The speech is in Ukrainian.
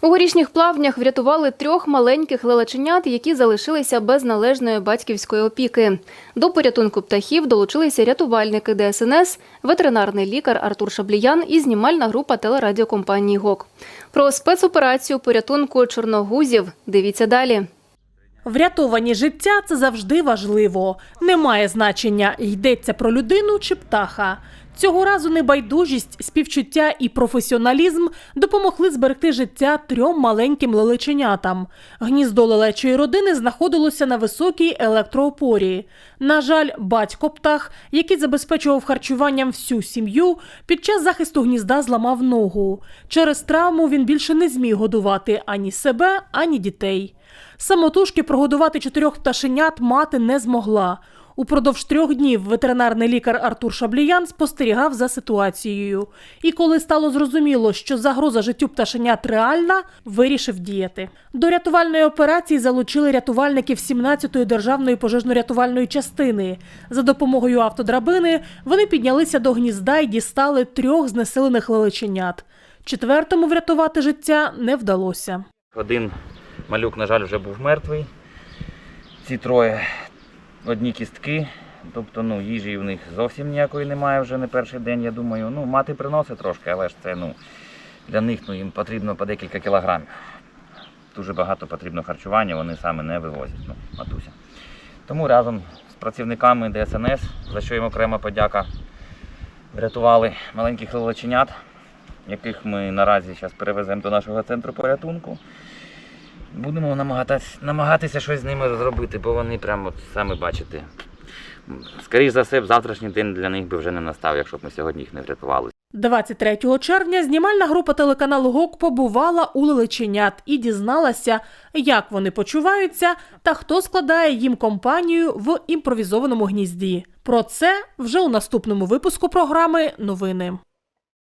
У горішніх плавнях врятували трьох маленьких лелеченят, які залишилися без належної батьківської опіки. До порятунку птахів долучилися рятувальники ДСНС, ветеринарний лікар Артур Шабліян і знімальна група телерадіокомпанії ГОК. Про спецоперацію порятунку чорногузів дивіться далі. Врятовані життя це завжди важливо. Немає значення, йдеться про людину чи птаха. Цього разу небайдужість, співчуття і професіоналізм допомогли зберегти життя трьом маленьким лелеченятам. Гніздо лелечої родини знаходилося на високій електроопорі. На жаль, батько птах, який забезпечував харчуванням всю сім'ю, під час захисту гнізда зламав ногу. Через травму він більше не зміг годувати ані себе, ані дітей. Самотужки прогодувати чотирьох пташенят мати не змогла. Упродовж трьох днів ветеринарний лікар Артур Шабліян спостерігав за ситуацією. І коли стало зрозуміло, що загроза життю пташенят реальна, вирішив діяти. До рятувальної операції залучили рятувальників 17-ї державної пожежно-рятувальної частини. За допомогою автодрабини вони піднялися до гнізда і дістали трьох знесилених лелеченят. Четвертому врятувати життя не вдалося. Один малюк, на жаль, вже був мертвий. Ці троє одні кістки. Тобто ну, їжі в них зовсім ніякої немає вже не перший день, я думаю. Ну, мати приносить трошки, але ж це ну, для них ну, їм потрібно по декілька кілограмів. Дуже багато потрібно харчування, вони саме не вивозять, ну, матуся. Тому разом з працівниками ДСНС, за що їм окрема подяка, врятували маленьких лелеченят, яких ми наразі зараз перевеземо до нашого центру порятунку. Будемо намагатись, намагатися щось з ними зробити, бо вони прямо от самі бачите. Скоріше за все, завтрашній день для них би вже не настав, якщо б ми сьогодні їх не врятували. 23 червня знімальна група телеканалу ГОК побувала у лелеченят і дізналася, як вони почуваються та хто складає їм компанію в імпровізованому гнізді. Про це вже у наступному випуску програми Новини.